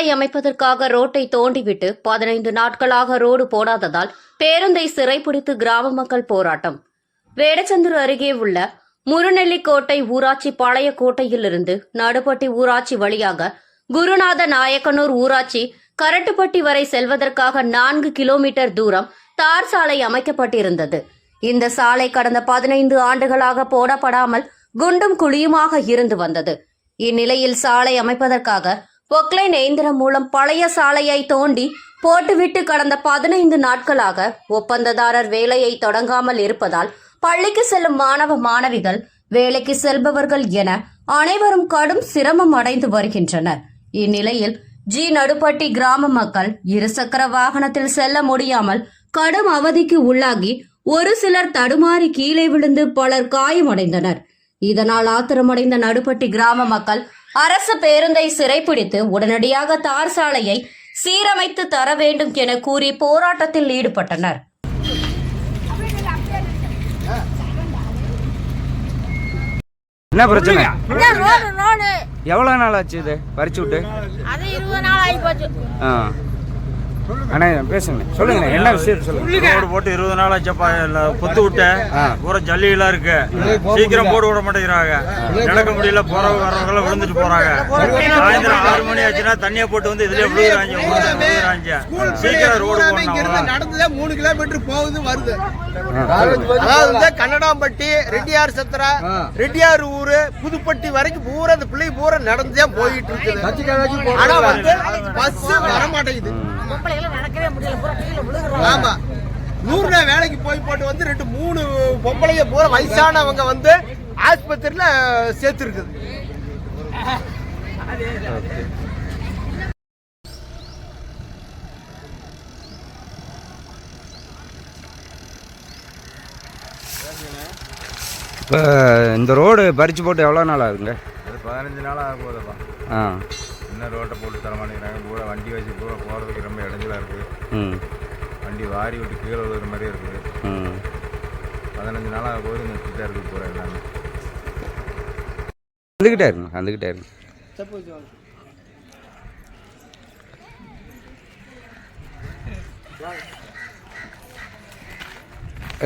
அமைப்பதற்காக ரோட்டை தோண்டிவிட்டு பதினைந்து நாட்களாக ரோடு போடாததால் பேருந்தை சிறைப்பிடித்து கிராம மக்கள் போராட்டம். வேடச்சந்தூர் அருகே உள்ள முருநெல்லிக்கோட்டை ஊராட்சி பழைய கோட்டையிலிருந்து நடுப்பட்டி ஊராட்சி வழியாக குருநாத நாயக்கனூர் ஊராட்சி கரட்டுப்பட்டி வரை செல்வதற்காக நான்கு கிலோமீட்டர் தூரம் தார் சாலை அமைக்கப்பட்டிருந்தது. இந்த சாலை கடந்த பதினைந்து ஆண்டுகளாக போடப்படாமல் குண்டும் குழியுமாக இருந்து வந்தது. இந்நிலையில் சாலை அமைப்பதற்காக ஒக்லைன் இயந்திரம் மூலம் பழைய சாலையை தோண்டி போட்டுவிட்டு கடந்த பதினைந்து நாட்களாக ஒப்பந்ததாரர் வேலையை தொடங்காமல் இருப்பதால் பள்ளிக்கு செல்லும் மாணவ மாணவிகள் வேலைக்கு செல்பவர்கள் என அனைவரும் கடும் சிரமம் அடைந்து வருகின்றனர். இந்நிலையில் ஜி. நடுப்பட்டி கிராம மக்கள் இருசக்கர வாகனத்தில் செல்ல முடியாமல் கடும் அவதிக்கு உள்ளாகி ஒரு சிலர் தடுமாறி கீழே விழுந்து பலர் காயமடைந்தனர். இதனால் ஆத்திரமடைந்த நடுப்பட்டி கிராம மக்கள் அரசு பேருந்தை சிறைப்பிடித்து உடனடியாக தார் சாலையை சீரமைத்து தர வேண்டும் என கூறி போராட்டத்தில் ஈடுபட்டனர். என்ன பிரச்சனை என்ன ரோடு ரோடு? எவ்வளோ நாள் ஆச்சு இது? பறிச்சு விட்டு? அது இருபது நாள் ஆகி போச்சு. அண்ணா பேசுங்க. சொல்லுங்க என்ன விஷயம் சொல்லுங்க? ரோடு போட்டு இருபது நாள் ஆச்சப்பா இல்ல கொத்து விட்டேன். பூரா ஜல்லியெல்லாம் இருக்கு. சீக்கிரம் போட்டு விட மாட்டேங்கிறாங்க. நடக்க முடியல போறவங்க வரவங்க எல்லாம் விழுந்துட்டு போறாங்க. சாயந்தரம் ஆறு மணி ஆச்சுன்னா தண்ணியை போட்டு வந்து இதுலயே விழுகுறாங்க விழுகுறாங்க. சீக்கிரம் ரோடு போடணும் நடந்ததே மூணு கிலோமீட்டர் போகுது வருது. அதாவது கன்னடாம்பட்டி ரெட்டியார் சத்திரா ரெட்டியார் ஊரு புதுப்பட்டி வரைக்கும் பூரா இந்த பிள்ளை பூரா நடந்தே போயிட்டு இருக்குது. ஆனா வந்து பஸ் வர மாட்டேங்குது ஆமா. நூறு நாள் வேலைக்கு போய் போட்டு வந்து ரெண்டு மூணு பொம்பளைங்க பூரா வயசானவங்க வந்து ஆஸ்பத்திரியில சேர்த்து இருக்குது இப்போ இந்த ரோடு பறிச்சு போட்டு எவ்வளோ நாள் ஆகுங்க அது பதினஞ்சு நாள் ஆக போகுதுப்பா. ஆ. இன்னும் ரோட்டை போட்டு தர மாட்டேங்கிறாங்க. பூரா வண்டி வச்சு பூரா போறதுக்கு ரொம்ப இடைஞ்சலா இருக்கு. ம். வண்டி வாரி விட்டு கீழே விழுகிற மாதிரி இருக்குது ம். பதினஞ்சு நாள் ஆக போகுது நிறுத்திட்டா இருக்கு பூரா எல்லாமே. வந்துக்கிட்டே இருங்க வந்துக்கிட்டே இருங்க.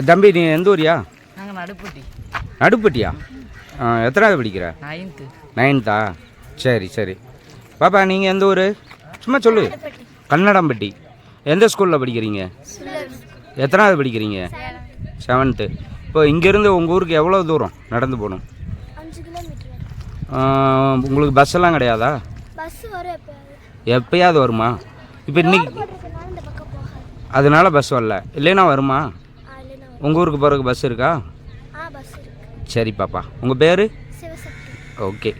தம்பி நீ எந்த ஊரியா? நாங்கள் நடுப்பட்டி. நடுப்பட்டியா? ஆ எத்தனாவது படிக்கிற? நைன்த்து. நைன்த்தா? சரி சரி. பாப்பா நீங்கள் எந்த ஊர்? சும்மா சொல்லு. கன்னடம்பட்டி எந்த ஸ்கூலில் படிக்கிறீங்க? எத்தனாவது படிக்கிறீங்க? செவன்த்து. இப்போ இங்கேருந்து உங்கள் ஊருக்கு எவ்வளோ தூரம் நடந்து போகணும்? உங்களுக்கு பஸ் எல்லாம் கிடையாதா? எப்பயாவது. வருமா? இப்போ இன்னைக்கு அதனால பஸ் வரல. இல்லைன்னா வருமா? உங்கள் ஊருக்கு போகிறதுக்கு பஸ் இருக்கா? சரி பாப்பா. உங்கள் பேர்? ஓகே.